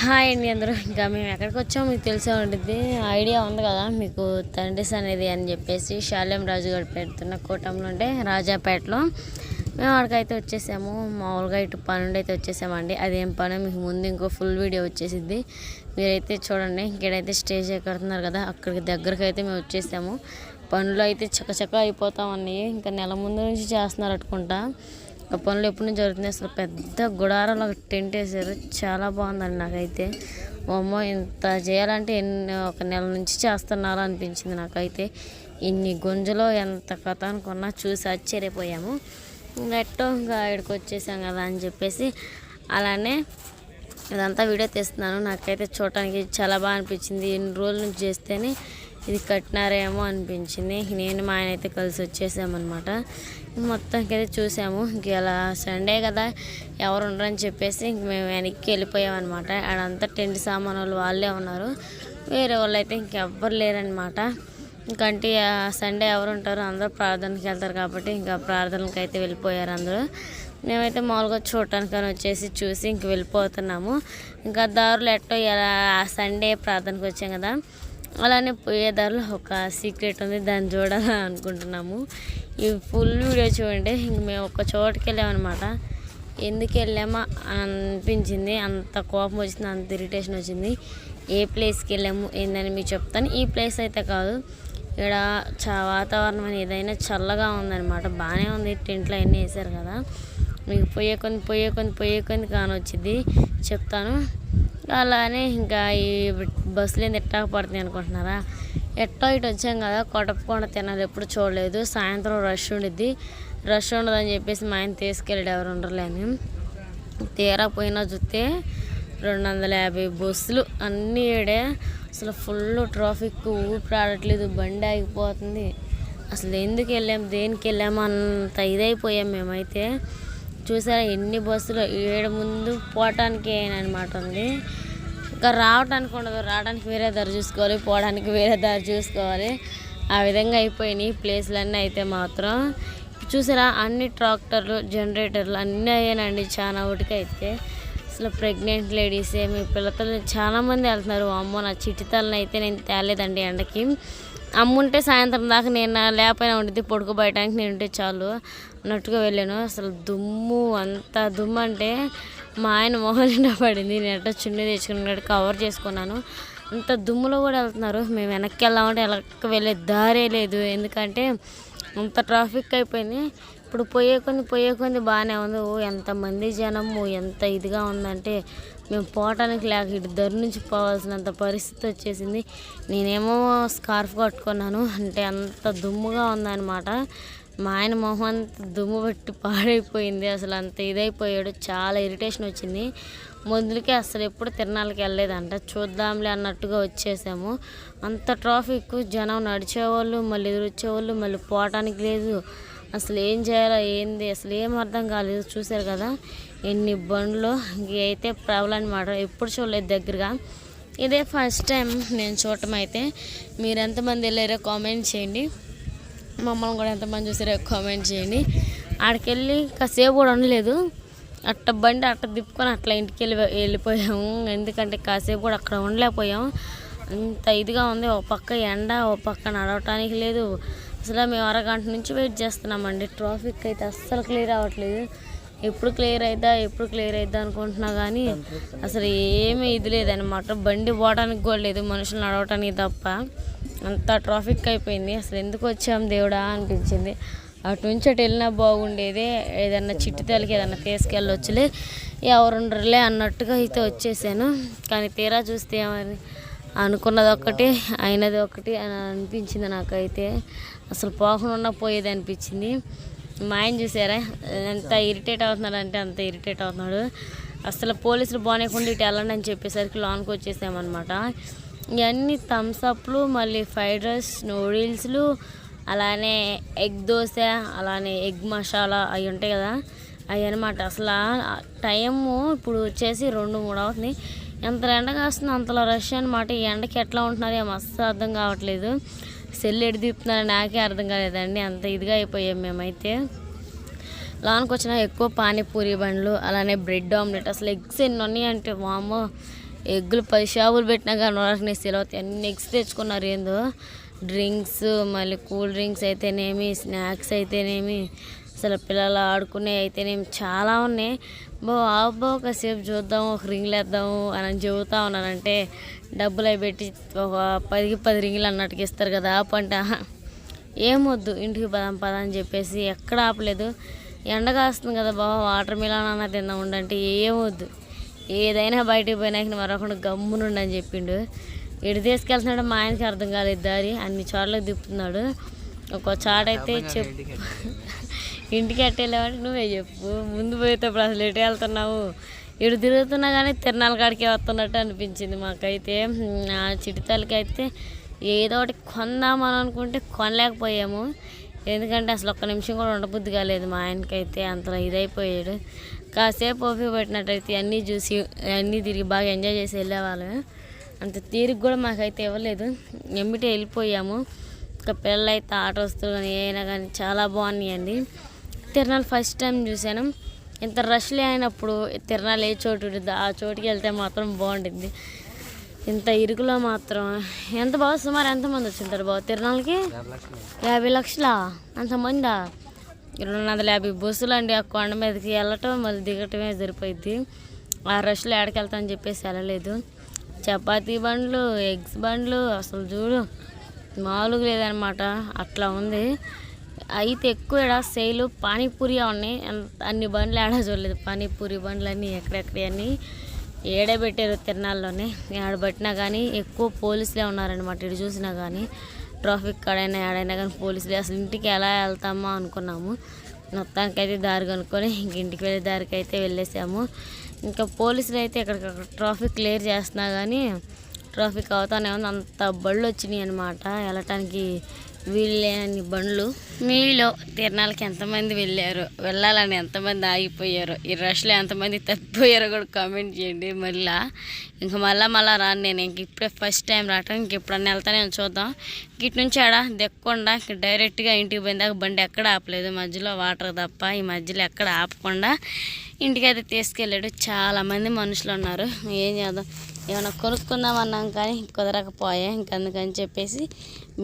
Hi అండి అందరూ. ఇంకా మేము ఎక్కడికి వచ్చామో మీకు తెలిసే ఉంటుంది ఐడియా ఉంది కదా మీకు తండ్రిస్ అనేది అని చెప్పేసి శాల్యం రాజు గారు పెడుతున్న కూటంలో ఉంటే రాజాపేటలో. మేము అక్కడికైతే వచ్చేసాము. మామూలుగా ఇటు పనుండి అయితే వచ్చేసామండి. అదేం పని? మీకు ముందు ఇంకో ఫుల్ వీడియో వచ్చేసిద్ది. మీరైతే చూడండి. ఇక్కడైతే స్టేజ్ కడుతున్నారు కదా అక్కడికి దగ్గరకు అయితే మేము వచ్చేసాము. పనులు అయితే చకచక అయిపోతామన్నాయి ఇంకా నెల ముందు నుంచి చేస్తున్నారు అనుకుంటా. ఆ పనులు ఎప్పటి నుంచి జరుగుతున్నాయి? అసలు పెద్ద గుడారంలో ఒక టెంట్ వేసారు చాలా బాగుందండి నాకైతే. అమ్మ ఇంత చేయాలంటే ఎన్ని ఒక నెల నుంచి చేస్తున్నారు అనిపించింది నాకైతే. ఇన్ని గుంజలో ఎంత కథ అనుకున్నా చూసి ఆశ్చర్యపోయాము. నెట్టో ఇంకా ఇక్కడికి వచ్చేసాం కదా అని చెప్పేసి అలానే ఇదంతా వీడియో తీస్తున్నాను. నాకైతే చూడటానికి చాలా బాగా అనిపించింది. ఎన్ని రోజుల నుంచి చేస్తేనే ఇది కట్టినారేమో అనిపించింది. నేను మా ఆయన అయితే కలిసి వచ్చేసామన్నమాట మొత్తానికి అయితే చూసాము. ఇంక ఇలా సండే కదా ఎవరు ఉండరని చెప్పేసి ఇంక మేము వెనక్కి వెళ్ళిపోయామన్నమాట ఆడంతా టెంట్ సామాన్ వాళ్ళు వాళ్ళే ఉన్నారు. వేరే వాళ్ళు అయితే ఇంకెవ్వరు లేరనమాట ఇంకంటే ఆ సండే ఎవరు ఉంటారు అందరూ ప్రార్థనకి వెళ్తారు కాబట్టి ఇంకా ప్రార్థనకి అయితే వెళ్ళిపోయారు అందరూ. మేమైతే మామూలుగా చూడటానికని వచ్చేసి చూసి ఇంక వెళ్ళిపోతున్నాము. ఇంకా దారులు ఎట్టో ఇలా సండే ప్రార్థనకు వచ్చాం కదా. అలానే పోయే దారిలో ఒక సీక్రెట్ ఉంది దాన్ని చూడాలని అనుకుంటున్నాము. ఈ ఫుల్ వీడియో చూడండి ఇంక మేము ఒక చోటుకి వెళ్ళామన్నమాట ఎందుకు వెళ్ళామో అనిపించింది అంత కోపం వచ్చింది అంత ఇరిటేషన్ వచ్చింది. ఏ ప్లేస్కి వెళ్ళాము ఏందని మీకు చెప్తాను. ఈ ప్లేస్ అయితే కాదు ఇక్కడ చా వాతావరణం అనేది ఏదైనా చల్లగా ఉందన్నమాట. బాగానే ఉంది టెంట్లు అన్నీ వేసారు కదా. మీకు పోయే కొన్ని పోయే కొన్ని పోయే కొన్ని కానొచ్చింది చెప్తాను. అలానే ఇంకా ఈ బస్సులు ఏంది ఎట్టా పడుతుంది అనుకుంటున్నారా? ఎట్టో ఇటు వచ్చాం కదా కొట్టపకొండ తినాలి ఎప్పుడు చూడలేదు. సాయంత్రం రష్ ఉండిద్ది. రష్ ఉండదని చెప్పేసి మా ఆయన తీసుకెళ్ళాడు ఎవరు ఉండరులేని. తీరా పోయినా చూస్తే రెండు వందల యాభై బస్సులు అన్నీ ఏడే. అసలు ఫుల్ ట్రాఫిక్ ఊపి రావట్లేదు బండి ఆగిపోతుంది. అసలు ఎందుకు వెళ్ళాం దేనికి వెళ్ళాము అంత ఇదైపోయాం మేమైతే. చూసారా ఎన్ని బస్సులు ఏడు ముందు పోవటానికి అనమాట ఉంది. ఇంకా రావటానికి ఉండదు రావడానికి వేరే దారి చూసుకోవాలి పోవడానికి వేరే దారి చూసుకోవాలి. ఆ విధంగా అయిపోయినాయి ప్లేస్లన్నీ అయితే మాత్రం. చూసారా అన్ని ట్రాక్టర్లు జనరేటర్లు అన్నీ అయ్యానండి చాలా ఒకటికి అయితే. అసలు ప్రెగ్నెంట్ లేడీస్ మీ పిల్లతో చాలామంది వెళ్తున్నారు. అమ్మో నా చిట్టితలను అయితే నేను తేలేదండి ఎండకి. అమ్ముంటే సాయంత్రం దాకా నేను లేకపోయినా ఉండిద్ది పడుకోబోయటానికి నేను ఉంటే చాలు. అన్నట్టుగా వెళ్ళాను. అసలు దుమ్ము అంత దుమ్ము అంటే మా ఆయన మొహం నిండా పడింది. నేను ఎట్లా చున్నీ తెచ్చుకున్నాడు కవర్ చేసుకున్నాను. అంత దుమ్ములో కూడా వెళ్తున్నారు. మేము వెనక్కి వెళ్దామంటే వెనక్కి వెళ్ళే దారే లేదు. ఎందుకంటే అంత ట్రాఫిక్ అయిపోయింది. ఇప్పుడు పోయే కొన్ని పోయే కొన్ని బాగానే ఉంది. ఓ ఎంతమంది జనము ఎంత ఇదిగా ఉందంటే మేము పోవటానికి లేక ఇటు దరి నుంచి పోవాల్సినంత పరిస్థితి వచ్చేసింది. నేనేమో స్కార్ఫ్ కట్టుకున్నాను. అంటే అంత దుమ్ముగా ఉందన్నమాట. మా ఆయన మొహం అంత దుమ్ము పెట్టి పాడైపోయింది. అసలు అంత ఇదైపోయాడు. చాలా ఇరిటేషన్ వచ్చింది. మొదలుకి అసలు ఎప్పుడు తిరణాలకి వెళ్ళలేదంట. చూద్దాంలే అన్నట్టుగా వచ్చేసాము. అంత ట్రాఫిక్ జనం నడిచేవాళ్ళు మళ్ళీ ఎదురు వచ్చేవాళ్ళు మళ్ళీ పోవటానికి లేదు. అసలు ఏం చేయాలో ఏంది? అసలు ఏం అర్థం కాలేదు. చూశారు కదా ఎన్ని బండ్లు. అయితే ప్రాబ్లం అనమాట ఎప్పుడు చూడలేదు దగ్గరగా. ఇదే ఫస్ట్ టైం నేను చూడటం అయితే. మీరు ఎంతమంది వెళ్ళారో కామెంట్ చేయండి. మమ్మల్ని కూడా ఎంతమంది చూసారో కామెంట్ చేయండి. ఆడికెళ్ళి కాసేపు కూడా ఉండలేదు. అట్ట బండి అట్ట తిప్పుకొని అట్లా ఇంటికి వెళ్ళి వెళ్ళిపోయాము. ఎందుకంటే కాసేపు కూడా అక్కడ ఉండలేకపోయాము. అంత ఇదిగా ఉంది. ఒక పక్క ఎండ ఒక పక్క నడవటానికి లేదు. అసలు మేము అరగంట నుంచి వెయిట్ చేస్తున్నామండి. ట్రాఫిక్ అయితే అస్సలు క్లియర్ అవ్వట్లేదు. ఎప్పుడు క్లియర్ అవుతా ఎప్పుడు క్లియర్ అవుతా అనుకుంటున్నా కానీ అసలు ఏమీ ఇది లేదనమాట బండి పోవడానికి కూడా లేదు. మనుషులు నడవటానికి తప్ప. అంత ట్రాఫిక్ అయిపోయింది. అసలు ఎందుకు వచ్చాం దేవుడా అనిపించింది. అటు నుంచి అటు వెళ్ళినా బాగుండేది. ఏదన్నా చిట్టు తల్లికి ఏదన్నా తీసుకెళ్ళొచ్చులే. ఎవరుండరులే అన్నట్టుగా అయితే వచ్చేసాను. కానీ తీరా చూస్తే ఏమని అనుకున్నది ఒకటి అయినది ఒకటి అని అనిపించింది నాకైతే. అసలు పోకుండా పోయేది అనిపించింది. మా ఆయన చూసారా? ఎంత ఇరిటేట్ అవుతున్నాడు అంటే అంత ఇరిటేట్ అవుతున్నాడు. అసలు పోలీసులు బాగానేకుండా ఇటు వెళ్ళండి అని చెప్పేసరికి లోన్కి వచ్చేసామన్నమాట. ఇవన్నీ థమ్స్అప్లు మళ్ళీ ఫ్రైడ్ రైస్ నూడిల్స్లు అలానే ఎగ్ దోశ అలానే ఎగ్ మసాలా అవి ఉంటాయి కదా. అవి అనమాట అసలు టైము ఇప్పుడు వచ్చేసి రెండు మూడు అవుతుంది. ఎంత ఎండ కాస్తుంది అంతలో రష్ అనమాట ఈ ఎండకి ఎట్లా ఉంటున్నారు ఏమో అస్సలు అర్థం కావట్లేదు. సెల్ ఎడి తీపుతున్నారో నాకే అర్థం కాలేదండి. అంత ఇదిగా అయిపోయాం మేమైతే. లోనికి వచ్చిన ఎక్కువ పానీపూరి బండ్లు అలానే బ్రెడ్ ఆమ్లెట్. అసలు ఎగ్స్ ఎన్ని ఉన్నాయంటే వామో ఎగ్గులు పది షాపులు పెట్టినా కానీ వాళ్ళకి సెలవు అన్ని ఎగ్స్ తెచ్చుకున్నారు ఏందో. డ్రింక్స్ మళ్ళీ కూల్ డ్రింక్స్ అయితేనేమి స్నాక్స్ అయితేనేమి అసలు పిల్లలు ఆడుకునే అయితేనేమి చాలా ఉన్నాయి. బో అబ్బో ఒకసేపు చూద్దాం ఒక రింగ్లు వేద్దాము అని చెబుతా ఉన్నానంటే డబ్బులు అవి పెట్టి ఒక పదికి పది రింగులు అన్నట్టుగా ఇస్తారు కదా ఆ పంట. ఏమొద్దు ఇంటికి పదాం పదా అని చెప్పేసి ఎక్కడ ఆపలేదు. ఎండ కాస్తుంది కదా బాబా వాటర్ మిలాన్ అన్న తిందాం ఉండంటే ఏమొద్దు. ఏదైనా బయటికి పోయినాక మరొకడు గమ్మునుండి అని చెప్పిండు. ఎటు తీసుకెళ్తున్నాడో మా ఆయనకి అర్థం కాలేదు దారి. అన్ని చోట్లకి తిప్పుతున్నాడు. ఒక చాట అయితే చెప్పు. ఇంటికి అట్టేళ్ళేవంటే నువ్వే చెప్పు. ముందు పోయేటప్పుడు అసలు ఎటు వెళ్తున్నావు? ఇటు తిరుగుతున్నా కానీ తిరణాల కాడికి వస్తున్నట్టు అనిపించింది మాకైతే. ఆ చిటితలకి అయితే ఏదో ఒకటి కొందామని అనుకుంటే కొనలేకపోయాము. ఎందుకంటే అసలు ఒక్క నిమిషం కూడా ఉండబుద్ధి కాలేదు మా ఆయనకైతే అంతలో ఇదైపోయాడు. కాసేపు ఓపిక పెట్టినట్టయితే అన్నీ చూసి అన్నీ తిరిగి బాగా ఎంజాయ్ చేసి వెళ్ళేవాళ్ళం. అంత తీరిక కూడా మాకైతే ఇవ్వలేదు. ఎమ్మిటే వెళ్ళిపోయాము. ఇంకా పిల్లలు అయితే ఆట వస్తువులు కానీ ఏమైనా కానీ చాలా బాగున్నాయండి. తిరణాలు ఫస్ట్ టైం చూశాను. ఇంత రష్లే అయినప్పుడు తిరణాలు ఏ చోటు ఉంటుందో ఆ చోటుకి వెళ్తే మాత్రం బాగుంటుంది ఇంత ఇరుకులో మాత్రం. ఎంత బాగా సుమారు ఎంతమంది వచ్చింటారు బాబు తిరునాళ్ళకి? యాభై లక్షలా? అంతమందా రెండు వందల యాభై బస్సులు అండి ఆ కొండ మీదకి వెళ్ళటం మళ్ళీ దిగటమే సరిపోయింది ఆ రష్లో ఎక్కడికి అని చెప్పేసి వెళ్ళలేదు. చపాతీ బండ్లు ఎగ్స్ బండ్లు అసలు చూడు మామూలుగా లేదనమాట అట్లా ఉంది. అయితే ఎక్కువ ఇక్కడ సేలు పానీపూరి ఉన్నాయి అన్ని బండ్లు ఏడా చూడలేదు. పానీపూరి బండ్లు అన్నీ ఎక్కడెక్కడ అన్నీ ఏడే పెట్టారు తిరణాల్లోనే ఏడ కానీ ఎక్కువ పోలీసులే ఉన్నారనమాట ఇటు చూసినా కానీ ట్రాఫిక్ కాడైనా ఏడైనా కానీ పోలీసులే. అసలు ఇంటికి ఎలా వెళ్తామా అనుకున్నాము. మొత్తానికి అయితే దారి కనుక్కొని ఇంక ఇంటికి వెళ్ళే దారికి అయితే వెళ్ళేసాము. ఇంకా పోలీసులు అయితే ఇక్కడ ట్రాఫిక్ క్లియర్ చేస్తున్నా కానీ ట్రాఫిక్ అవుతానే ఉంది అంత బళ్ళు వచ్చినాయి అనమాట వెళ్ళటానికి వీలు లేని బండ్లు. మీలో తిరణాలకి ఎంతమంది వెళ్ళారు? వెళ్ళాలని ఎంతమంది ఆగిపోయారు? ఈ రష్లో ఎంతమంది తప్పిపోయారో కూడా కామెంట్ చేయండి మళ్ళా. ఇంకా మళ్ళా మళ్ళా రాను నేను. ఇంక ఇప్పుడే ఫస్ట్ టైం రావటం. ఇంక ఎప్పుడన్నా వెళ్తానే చూద్దాం. ఇటు నుంచి ఆడ దెక్కకుండా ఇంక డైరెక్ట్గా ఇంటికి పోయిందాక బండి ఎక్కడ ఆపలేదు. మధ్యలో వాటర్ తప్ప. ఈ మధ్యలో ఎక్కడ ఆపకుండా ఇంటికైతే తీసుకెళ్ళాడు. చాలామంది మనుషులు ఉన్నారు. ఏం చేద్దాం? ఏమైనా కొనుక్కుందామన్నాం కానీ కుదరకపోయా. ఇంక అందుకని చెప్పేసి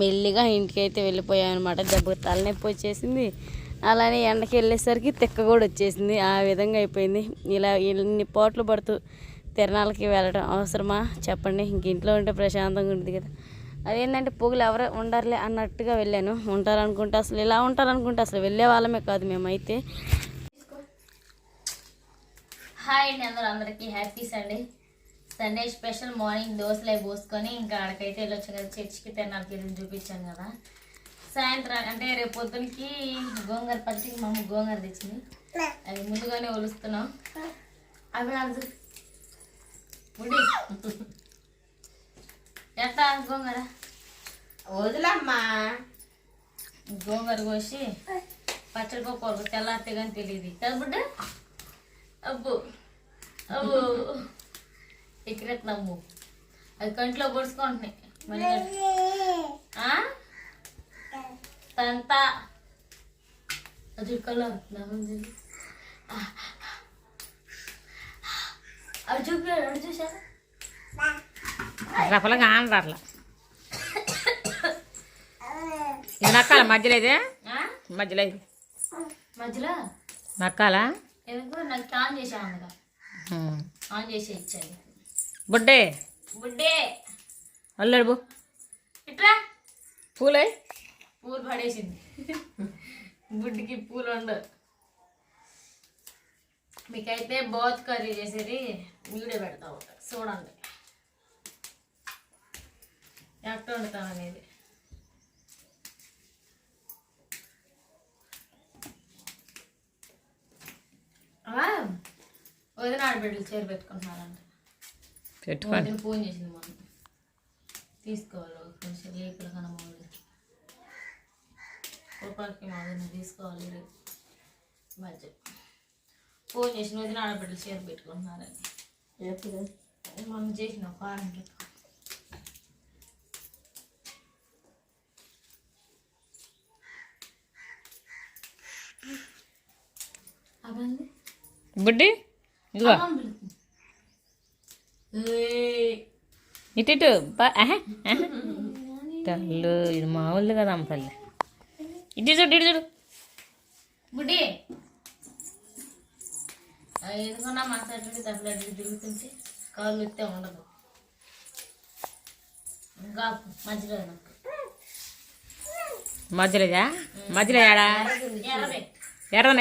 మెల్లిగా ఇంటికి అయితే వెళ్ళిపోయాం అనమాట దెబ్బకి తలనొప్పి వచ్చేసింది. అలానే ఎండకి వెళ్ళేసరికి తిక్క కూడా వచ్చేసింది. ఆ విధంగా అయిపోయింది. ఇలా ఇన్ని పోట్లు పడుతూ తిరణాలకి వెళ్ళడం అవసరమా? చెప్పండి. ఇంక ఇంట్లో ఉంటే ప్రశాంతంగా ఉంటుంది కదా. అదేంటంటే పొగులు ఎవరు ఉండరులే అన్నట్టుగా వెళ్ళాను. ఉంటారనుకుంటే అసలు ఇలా ఉంటారనుకుంటే అసలు వెళ్ళే వాళ్ళమే కాదు మేమైతే. హాయ్ అండి అందరూ అందరికీ happy Sunday. Sunday special morning దోశలు అవి పోసుకొని ఇంకా ఆడకైతే వెళ్ళొచ్చు కదా చర్చికి తిరణాలకి వెళ్ళి చూపించాను కదా. సాయంత్రం అంటే రేపు పొద్దునకి గోంగూర పచ్చికి మా అమ్మ గోంగూర తెచ్చింది. అది ముందుగానే ఒలుస్తున్నాం. అవి నాకు ఉండి ఎట్లా గోంగూర? వదిలమ్మా. గోంగూర కోసి పచ్చడి కూర తెల్లారితే కానీ తెలియదు కదా బుడ్డ అబ్బు. అబ్బు. ఎక్కడెత్తున్నాము అది కంట్లో పొడుచుకుంటున్నాయి? తంత. అది కలర్ అవి చూపాడు అడు చూసారా రఫలగా ఆనరు అట్లా. ఇది నక్కాల మధ్యలో ఇది? మధ్యలో ఇది మధ్యలో? నక్కాలా? ఎందుకు నాకు ఆన్ చేసాను అందులో ఆన్ చేసి ఇచ్చాను బుడ్డే. బుడ్డే. అల్లుడు ఇట్రా పూలే. పూలు పడేసింది. బుడ్డికి పూలు ఉండవు మీకైతే బోత్ కర్రీ చేసేది వీడియో పెడతా ఉంటా. చూడండి. ఎక్కడ వండుతాను అనేది అమ్మా, వదిన ఆడబిడ్డలు చేరు పెట్టుకుంటున్నారంట. పెట్టుకోండి. వదిన ఫోన్ చేసింది మొన్న. తీసుకోవాలి కొంచెం రేకులు కనబోదు రూపాయలకి మా వదిన తీసుకోవాలి రేపు మధ్య ఫోన్ చేసిన వదిన ఆడబిడ్డలు చీర పెట్టుకుంటున్నారని మనం చేసిన ఒక వారం క్రితం. అవ్వండి బుడ్డి? ఇదిగో. ఇటు ఇటు. తల్లు ఇది మామూలు కదా అమ్మపల్లి ఇటు చూడు ఇటు చూడు. బుడ్డి ఎందుకన్నా మాట్లాడి తప్పలు అడిగి తిరుగుతుంటే కాళ్ళు ఎత్తే ఉండదు. ఇంకా మధ్యలో. మధ్యలోదా మధ్యలో. ఎర్రన